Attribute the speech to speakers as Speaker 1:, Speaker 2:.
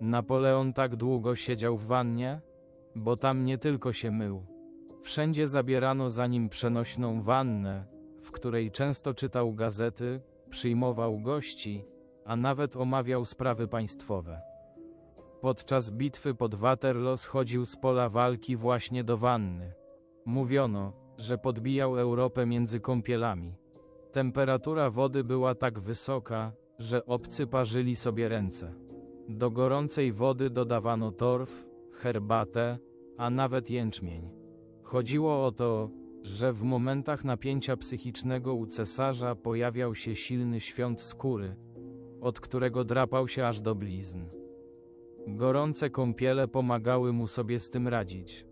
Speaker 1: Napoleon tak długo siedział w wannie? Bo tam nie tylko się mył. Wszędzie zabierano za nim przenośną wannę, w której często czytał gazety, przyjmował gości, a nawet omawiał sprawy państwowe. Podczas bitwy pod Waterloo schodził z pola walki właśnie do wanny. Mówiono, że podbijał Europę między kąpielami. Temperatura wody była tak wysoka, że obcy parzyli sobie ręce. Do gorącej wody dodawano torf, herbatę, a nawet jęczmień. Chodziło o to, że w momentach napięcia psychicznego u cesarza pojawiał się silny świąt skóry, od którego drapał się aż do blizn. Gorące kąpiele pomagały mu sobie z tym radzić.